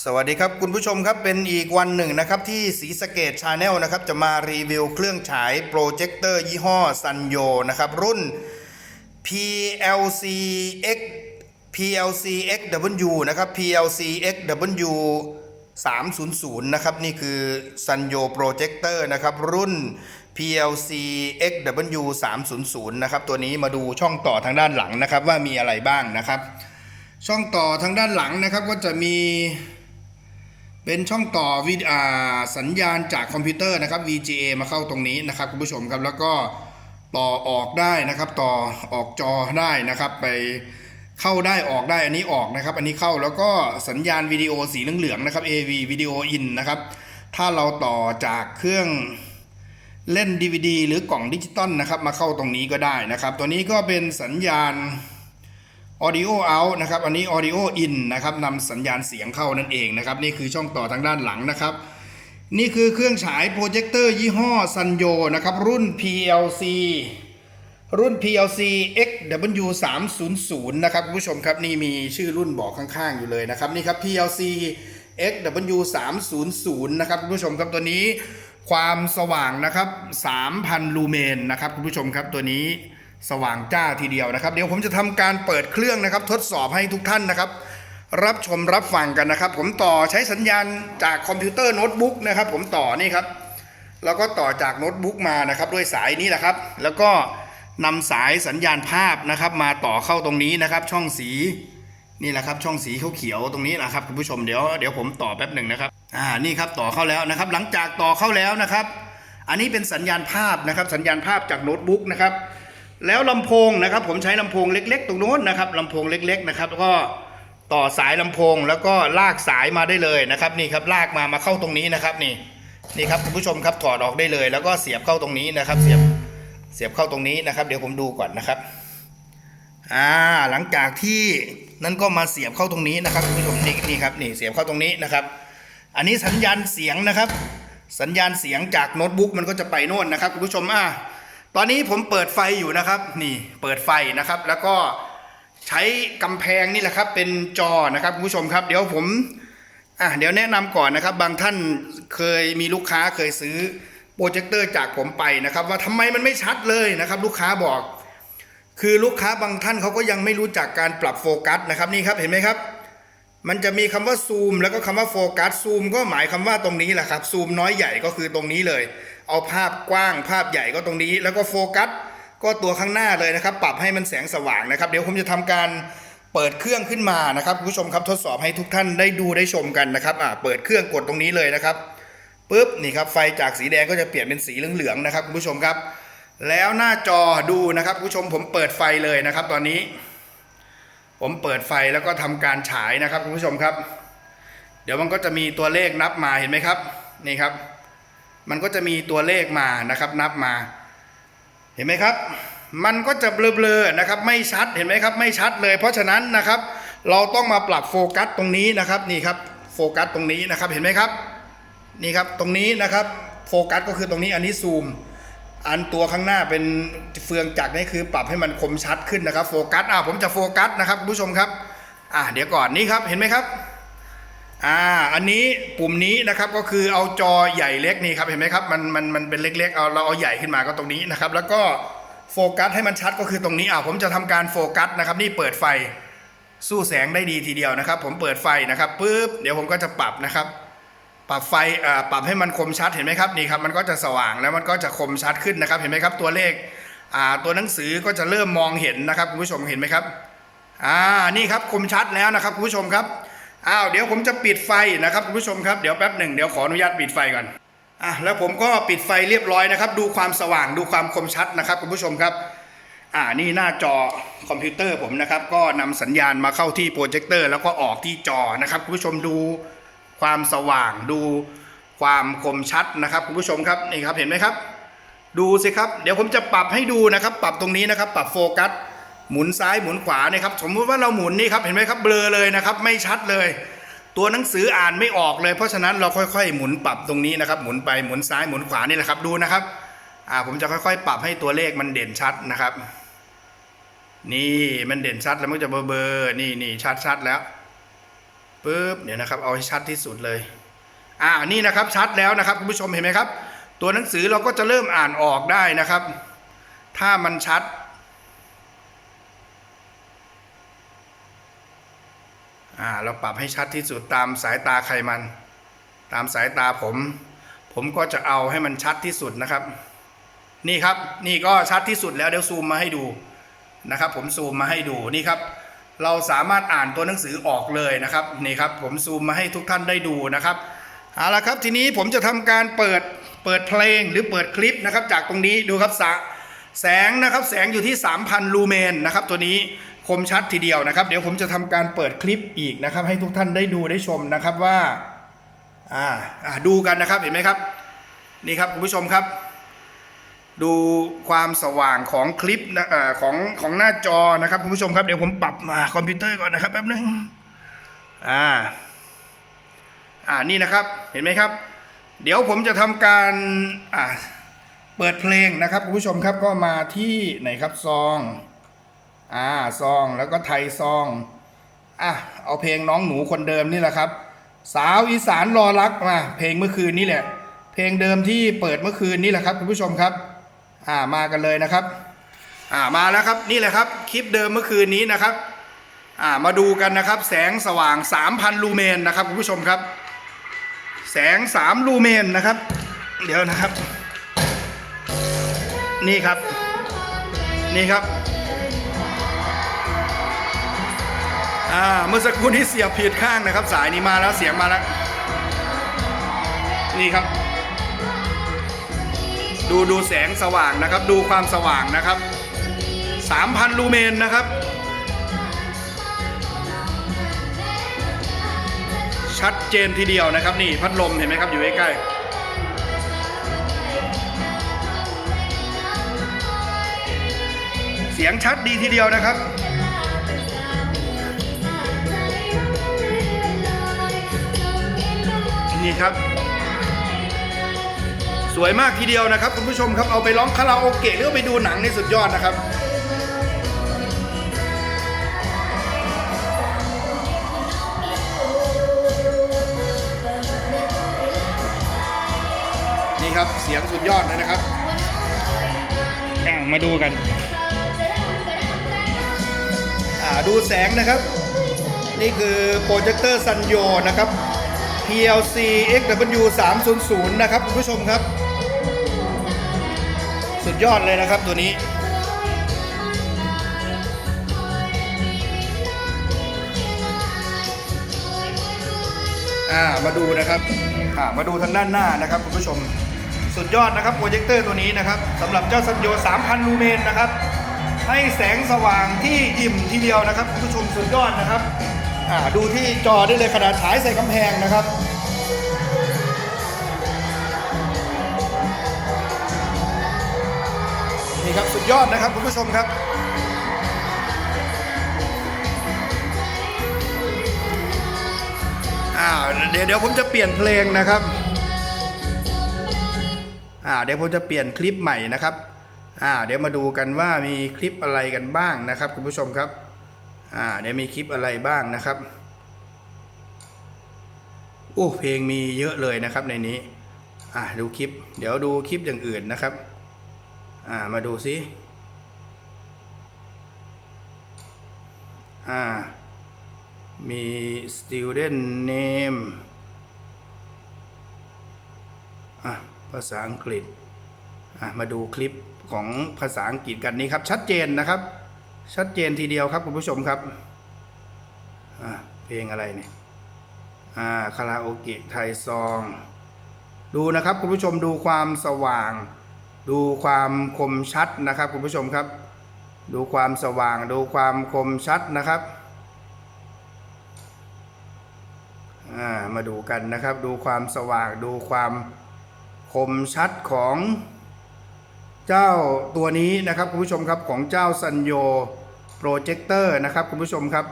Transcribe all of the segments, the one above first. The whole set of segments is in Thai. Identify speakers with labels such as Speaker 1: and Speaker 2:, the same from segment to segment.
Speaker 1: สวัสดีครับคุณผู้ชมครับเป็นอีกวันหนึ่งนะครับที่สีสเกตชาแนลนะครับจะมารีวิวเครื่องฉายโปรเจคเตอร์ยี่ห้อซันโยนะครับรุ่น PLC X PLC XW นะครับ PLC XW 300 นะครับ นี่คือซันโยโปรเจคเตอร์นะครับรุ่น PLC XW 300นะครับตัวนี้มาดูช่องต่อทางด้านหลังนะครับว่ามีอะไรบ้างนะครับ ช่องต่อทางด้านหลังนะครับก็จะมี เป็นช่องต่อวิดสัญญาณจากคอมพิวเตอร์นะครับ VGA มาเข้าตรงนี้นะครับคุณผู้ชมครับแล้วก็ต่อออกได้นะครับ ต่อออกจอได้นะครับ ไปเข้าได้ออกได้อันนี้ออกนะครับ อันนี้เข้าแล้วก็สัญญาณวิดีโอสีเหลืองๆนะครับ AV วิดีโออินนะครับ ถ้าเราต่อจากเครื่องเล่น DVD หรือกล่องดิจิตอลนะครับ มาเข้าตรงนี้ก็ได้นะครับ ตัวนี้ก็เป็นสัญญาณ Audio out นะครับ อันนี้ Audio in นะครับนำสัญญาณเสียงเข้านั่นเองนะครับ นี่คือช่องต่อทางด้านหลังนะครับ นี่คือเครื่องฉายโปรเจคเตอร์ยี่ห้อซันโยนะครับ รุ่น PLC รุ่น PLC XW 300 นะครับคุณผู้ชมครับนี่มีชื่อรุ่นบอกข้างๆอยู่เลยนะครับ นี่ครับ PLC XW 300 นะครับคุณผู้ชมครับตัวนี้ความสว่างนะครับ 3,000 ลูเมนนะครับคุณผู้ชมครับตัวนี้ สว่างจ้าทีเดียวนะครับ เดี๋ยวผมจะทำการเปิดเครื่องนะครับ ทดสอบให้ทุกท่านนะครับ รับชมรับฟังกันนะครับ ผมต่อใช้สัญญาณจากคอมพิวเตอร์โน้ตบุ๊กนะครับ ผมต่อนี่ครับ แล้วก็ต่อจากโน้ตบุ๊กมานะครับ ด้วยสายนี้แหละครับ แล้วก็นำสายสัญญาณภาพนะครับ มาต่อเข้าตรงนี้นะครับ ช่องสีนี่แหละครับช่องสีเขียวๆตรงนี้นะครับคุณผู้ชมเดี๋ยวเดี๋ยวผมต่อแป๊บหนึ่งนะครับอ่านี่ครับต่อเข้าแล้วนะครับ หลังจากต่อเข้าแล้วนะครับ อันนี้เป็นสัญญาณภาพนะครับ สัญญาณภาพจากโน้ตบุ๊กนะครับ แล้วลำโพงนะครับ ผมใช้ลำโพงเล็ก ๆ ตรงโน้นนะครับลำโพงเล็ก ๆ นะครับ แล้วก็ต่อสายลำโพงแล้วก็ลากสายมาได้เลยนะครับนี่ครับลากมามาเข้าตรงนี้นะครับนี่นี่ครับคุณผู้ชมครับถอดออกได้เลย แล้วก็เสียบเข้าตรงนี้นะครับ เสียบเสียบเข้าตรงนี้นะครับ เดี๋ยวผมดูก่อนนะครับอ่าหลังจากที่นั่นก็มาเสียบเข้าตรงนี้นะครับคุณผู้ชมนี่นี่ครับนี่เสียบเข้าตรงนี้นะครับ อันนี้สัญญาณเสียงนะครับ สัญญาณเสียงจากโน้ตบุ๊กมันก็จะไปโน่นนะครับคุณผู้ชมอ่า ตอนนี้ผมเปิดไฟอยู่นะครับ นี่เปิดไฟนะครับ แล้วก็ใช้กำแพงนี่แหละครับ เป็นจอนะครับคุณผู้ชมครับ เดี๋ยวผมอะเดี๋ยวแนะนำก่อนนะครับ บางท่านเคยมีลูกค้าเคยซื้อโปรเจคเตอร์จากผมไปนะครับ ว่าทำไมมันไม่ชัดเลยนะครับ ลูกค้าบอก คือลูกค้าบางท่านเขาก็ยังไม่รู้จักการปรับโฟกัสนะครับนี่ครับเห็นไหมครับ มันจะมีคำว่าซูม แล้วก็คำว่าโฟกัสซูมก็หมายคำว่าตรงนี้แหละครับซูมน้อยใหญ่ก็คือตรงนี้เลย เอาภาพกว้างภาพใหญ่ก็ตรงนี้ แล้วก็โฟกัสก็ตัวข้างหน้าเลยนะครับ ปรับให้มันแสงสว่างนะครับ เดี๋ยวผมจะทำการเปิดเครื่องขึ้นมานะครับคุณผู้ชมครับทดสอบให้ทุกท่านได้ดูได้ชมกันนะครับอ่าเปิดเครื่องกดตรงนี้เลยนะครับปุ๊บนี่ครับไฟจากสีแดงก็จะเปลี่ยนเป็นสีเหลืองๆนะครับคุณผู้ชมครับ แล้วหน้าจอดูนะครับคุณผู้ชมผมเปิดไฟเลยนะครับ ตอนนี้ ผมเปิดไฟแล้วก็ทำการฉายนะครับคุณผู้ชมครับ เดี๋ยวมันก็จะมีตัวเลขนับมาเห็นไหมครับ นี่ครับ มันก็จะมีตัวเลขมานะครับนับมา เห็นไหมครับ มันก็จะเบลอๆนะครับไม่ชัดเห็นไหมครับไม่ชัดเลย เพราะฉะนั้นนะครับ เราต้องมาปรับโฟกัสตรงนี้นะครับนี่ครับโฟกัสตรงนี้นะครับเห็นไหมครับนี่ครับตรงนี้นะครับโฟกัสก็คือตรงนี้อันนี้ซูม อันตัวข้างหน้าเป็นเฟืองจักรนี่คือปรับให้มันคมชัดขึ้นนะครับโฟกัสอ่าผมจะโฟกัสนะครับคุณผู้ชมครับอ่าเดี๋ยวก่อนนี่ครับเห็นไหมครับ อ่าอันนี้ปุ่มนี้นะครับก็คือเอาจอใหญ่เล็กนี่ครับเห็นไหมครับมันมันมันเป็นเล็กๆเอาเราเอาใหญ่ขึ้นมาก็ตรงนี้นะครับ แล้วก็โฟกัสให้มันชัดก็คือตรงนี้อ่าผมจะทำการโฟกัสนะครับ นี่เปิดไฟสู้แสงได้ดีทีเดียวนะครับ ผมเปิดไฟนะครับปุ๊บเดี๋ยวผมก็จะปรับนะครับ ปรับไฟอ่าปรับให้มันคมชัดเห็นไหมครับนี่ครับมันก็จะสว่างแล้วมันก็จะคมชัดขึ้นนะครับ เห็นไหมครับตัวเลขอ่าตัวหนังสือก็จะเริ่มมองเห็นนะครับคุณผู้ชมเห็นไหมครับอ่านี่ครับคมชัดแล้วนะครับคุณผู้ชมครับ อ้าวเดี๋ยวผมจะปิดไฟนะครับคุณผู้ชมครับเดี๋ยวแป๊บหนึ่งเดี๋ยวขออนุญาตปิดไฟก่อนอะแล้วผมก็ปิดไฟเรียบร้อยนะครับ ดูความสว่างดูความคมชัดนะครับคุณผู้ชมครับ อ่านี่หน้าจอคอมพิวเตอร์ผมนะครับ ก็นำสัญญาณมาเข้าที่โปรเจคเตอร์แล้วก็ออกที่จอนะครับคุณผู้ชมดูความสว่างดูความคมชัดนะครับคุณผู้ชมครับนี่ครับเห็นไหมครับ ดูสิครับ เดี๋ยวผมจะปรับให้ดูนะครับ ปรับตรงนี้นะครับ ปรับโฟกัส หมุนซ้ายหมุนขวานะครับสมมติว่าเราหมุนนี่ครับเห็นไหมครับเบลอเลยนะครับ ไม่ชัดเลย ตัวหนังสืออ่านไม่ออกเลย เพราะฉะนั้นเราค่อยๆ หมุนปรับตรงนี้นะครับ หมุนไปหมุนซ้ายหมุนขวานี่แหละครับดูนะครับอ่าผมจะค่อยๆ ปรับให้ตัวเลขมันเด่นชัดนะครับ นี่มันเด่นชัดแล้วมันจะเบลอๆนี่นี่ชัดๆแล้วปึ๊บเดี๋ยวนะครับ เอาให้ชัดที่สุดเลย อ่านี่นะครับชัดแล้วนะครับคุณผู้ชมเห็นไหมครับ ตัวหนังสือเราก็จะเริ่มอ่านออกได้นะครับ ถ้ามันชัด อ่าเราปรับให้ชัดที่สุดตามสายตาใครมัน ตามสายตาผม ผมก็จะเอาให้มันชัดที่สุดนะครับ นี่ครับนี่ก็ชัดที่สุดแล้วเดี๋ยวซูมมาให้ดูนะครับ ผมซูมมาให้ดูนี่ครับ เราสามารถอ่านตัวหนังสือออกเลยนะครับนี่ครับ ผมซูมมาให้ทุกท่านได้ดูนะครับเอาละครับทีนี้ผมจะทำการเปิดเปิดเพลงหรือเปิดคลิปนะครับ จากตรงนี้ดูครับสะแสงนะครับแสงอยู่ที่ 3,000 ลูเมนนะครับตัวนี้ คมชัดทีเดียวนะครับ เดี๋ยวผมจะทำการเปิดคลิปอีกนะครับ ให้ทุกท่านได้ดูได้ชมนะครับว่าอ่าอ่าดูกันนะครับเห็นไหมครับ นี่ครับคุณผู้ชมครับ ดูความสว่างของคลิปนะเอ่อของของหน้าจอนะครับคุณผู้ชมครับเดี๋ยวผมปรับมาคอมพิวเตอร์ก่อนนะครับแป๊บนึงอ่าอ่านี่นะครับเห็นไหมครับ เดี๋ยวผมจะทำการอ่าเปิดเพลงนะครับคุณผู้ชมครับก็มาที่ไหนครับซอง อ่าซองแล้วก็ไทยซองอะเอาเพลงน้องหนูคนเดิมนี่แหละครับ สาวอีสานรอรักมาเพลงเมื่อคืนนี่แหละ เพลงเดิมที่เปิดเมื่อคืนนี่แหละครับคุณผู้ชมครับอ่ามากันเลยนะครับอ่ามาแล้วครับนี่แหละครับคลิปเดิมเมื่อคืนนี้นะครับอ่ามาดูกันนะครับ แสงสว่าง 3,000 ลูเมนนะครับคุณผู้ชมครับ แสง 3 ลูเมนนะครับ เดี๋ยวนะครับ นี่ครับ นี่ครับ อ่าเมื่อสักครู่นี้เสียบผิดข้างนะครับ สายนี้มาแล้วเสียงมาแล้ว นี่ครับ ดูดูแสงสว่างนะครับ ดูความสว่างนะครับ 3,000 ลูเมนนะครับ ชัดเจนทีเดียวนะครับ นี่พัดลมเห็นไหมครับ อยู่ใกล้ๆเสียงชัดดีทีเดียวนะครับ นี่ครับ สวยมากทีเดียวนะครับคุณผู้ชมครับเอาไปร้องคาราโอเกะหรือว่าไปดูหนังในสุดยอดนะครับนี่ครับเสียงสุดยอดเลยนะครับอะมาดูกัน อ่าดูแสงนะครับ นี่คือโปรเจคเตอร์ซันโยนะครับ PLC XW 300นะครับคุณผู้ชมครับ สุดยอดเลยนะครับตัวนี้อ่ามาดูนะครับอ่ามาดูทางด้านหน้านะครับคุณผู้ชมสุดยอดนะครับโปรเจคเตอร์ตัวนี้นะครับสำหรับเจ้าซันโย3,000 ลูเมนนะครับ ให้แสงสว่างที่อิ่มทีเดียวนะครับคุณผู้ชมสุดยอดนะครับ ดูที่จอได้เลยขนาดฉายใส่กำแพงนะครับ นี่ครับสุดยอดนะครับคุณผู้ชมครับเดี๋ยวเดี๋ยวผมจะเปลี่ยนเพลงนะครับอ่าเดี๋ยวผมจะเปลี่ยนคลิปใหม่นะครับอ่าเดี๋ยวมาดูกันว่ามีคลิปอะไรกันบ้างนะครับคุณผู้ชมครับ อ่าเดี๋ยวมีคลิปอะไรบ้างนะครับโอ้เพลงมีเยอะเลยนะครับในนี้อ่าดูคลิป เดี๋ยวดูคลิปอย่างอื่นนะครับอ่ามาดูซิอ่ามี student name อะภาษาอังกฤษอะมาดูคลิปของภาษาอังกฤษกันนี้ครับ ชัดเจนนะครับ ชัดเจนทีเดียวครับคุณผู้ชมครับเพลงอะไรเนี่ยคาราโอเกะไทยซอง ดูนะครับคุณผู้ชมดูความสว่าง ดูความคมชัดนะครับคุณผู้ชมครับ ดูความสว่าง ดูความคมชัดนะครับามาดูกันนะครับ ดูความสว่าง ดูความคมชัดของ เจ้าตัวนี้นะครับคุณผู้ชมครับของเจ้าซันโยโปรเจคเตอร์นะครับคุณผู้ชมครับ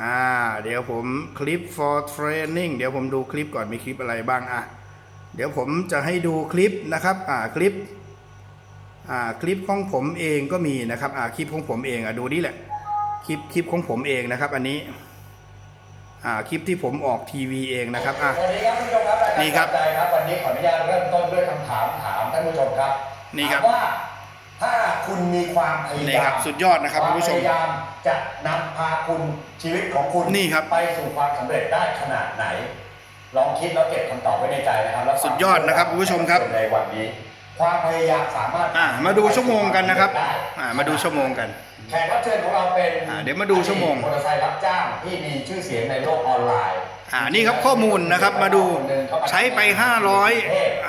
Speaker 1: อ่าเดี๋ยวผมคลิป for training เดี๋ยวผมดูคลิปก่อนมีคลิปอะไรบ้างอะเดี๋ยวผมจะให้ดูคลิปนะครับอ่าคลิปอ่าคลิปของผมเองก็มีนะครับอ่าคลิปของผมเองอะดูนี่แหละคลิปคลิปของผมเองนะครับ อันนี้อ่าคลิปที่ผมออกทีวีเองนะครับอะ
Speaker 2: สวัสดีครับคุณผู้ชมครับ
Speaker 1: นี่ครับ
Speaker 2: ใจครับ วันนี้ขออนุญาตเริ่มต้นด้วยคำถามถามท่านผู้ชมครับ
Speaker 1: นี่ครับ
Speaker 2: ถามว่าถ้าคุณมีความพยา
Speaker 1: นี่ค
Speaker 2: ยา
Speaker 1: รับ
Speaker 2: ม
Speaker 1: สุดยอดนะครับคุณผู้ชม
Speaker 2: วามพยายามจะนำพาคุณชีวิตของคุณ
Speaker 1: นี่ครับ
Speaker 2: ไปสู่ความสำเร็จได้ขนาดไหน ลองคิดแล้วเก็บคำตอบไว้ในใจนะครับแล้วฟัง
Speaker 1: สุดยอดนะครับคุณผู้ชมครับ
Speaker 2: ในวันนี้ ความพยายามสามารถ
Speaker 1: อ่ามาดูชั่วโมงกันนะครับ
Speaker 2: ได้
Speaker 1: อ่ามาดูชั่วโมงกัน
Speaker 2: แขกรับเชิญของเราเป็น
Speaker 1: อ่าเดี๋ยวมาดูชั่วโมง
Speaker 2: มอเตอร์ไซค์รับจ้างที่มีชื่อเสียงในโลกออนไลน์
Speaker 1: อ่านี่ครับข้อมูลนะครับมาดูใช้ไป 500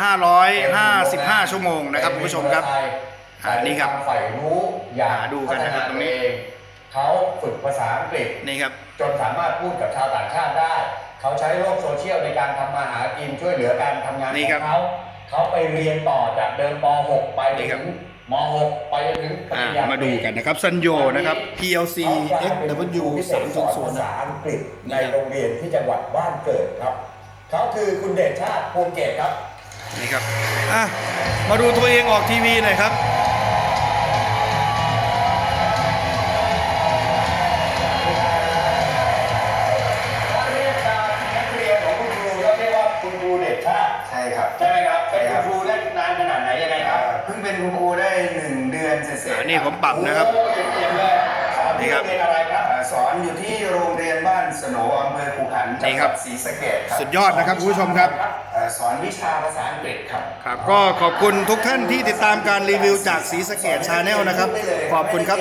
Speaker 1: 555 ชั่วโมงนะครับคุณผู้ชมครับอ่านี่ครับ
Speaker 2: ใฝ่รู้อยาก
Speaker 1: อ่าดูกันนะครับตรงนี้
Speaker 2: พัฒาตัวเองเขาฝึกภาษาอังกฤษ
Speaker 1: นี่ครับ
Speaker 2: จนสามารถพูดกับชาวต่างชาติได้ เขาใช้โลกโซเชียลในการทำมาหากินช่วยเหลือการทำงาน
Speaker 1: นี่
Speaker 2: ข
Speaker 1: ครั
Speaker 2: อบงเขาเขาไปเรียนต่อจากเดิมป .6 ไปจ
Speaker 1: นี่
Speaker 2: น
Speaker 1: ครั
Speaker 2: ถึ
Speaker 1: บ
Speaker 2: ง ม .6 ไปจนถึงป
Speaker 1: อ่า
Speaker 2: ริญญาตรี
Speaker 1: มาดูกันนะครับ ซันโยนะครับ PLC
Speaker 2: เขากลายเป็นครู
Speaker 1: XW
Speaker 2: พิเศษสอนภาษา
Speaker 1: 3.0
Speaker 2: อังกฤษใน
Speaker 1: นี่ครับ
Speaker 2: โรงเรียนที่จังหวัดบ้านเกิดครับ เขาคือคุณเดชชาติพวงเกตครับ
Speaker 1: นี่ครับ อะ มาดูตัวเองออกทีวีหน่อยครับ
Speaker 2: ถ้าเรียกตามนักเรียนของคุณครูก็เรียกว่าคุณครูเดชชาติ
Speaker 3: ใช่ครับ
Speaker 2: ใช่ไหมครับ เป็น
Speaker 3: ใช่ครับ
Speaker 2: คุณครูได้นานขนาดไหนยังไงครับ
Speaker 3: เพิ่งเป็นคุณครูได้หนึ่งเดือนเสร็จ
Speaker 1: อ่า
Speaker 3: ๆ
Speaker 1: นี่ผมปรับนะครับ
Speaker 2: โอ้โหเก่งๆเลยสอน
Speaker 1: นี่
Speaker 2: ที่
Speaker 1: ครั
Speaker 2: โร
Speaker 1: บ
Speaker 2: งเรียนอะไรครับ
Speaker 3: อ่าสอนอยู่ที่โรงเรียนบ้านสโหนอำเภอภูขัน
Speaker 1: นี่
Speaker 3: จังห
Speaker 1: ครั
Speaker 3: วั
Speaker 1: บ
Speaker 3: ดศรีสะเกษครับ
Speaker 1: สุดยอดนะครับคุณผู้ชมครับ
Speaker 3: อ่าสอนวิชาภาษาอังกฤษครับ
Speaker 1: ครับก็ขอบคุณทุกท่านที่ติดตามการรีวิวจากสีสะเกตชาแนลนะครับ ขอบคุณครับ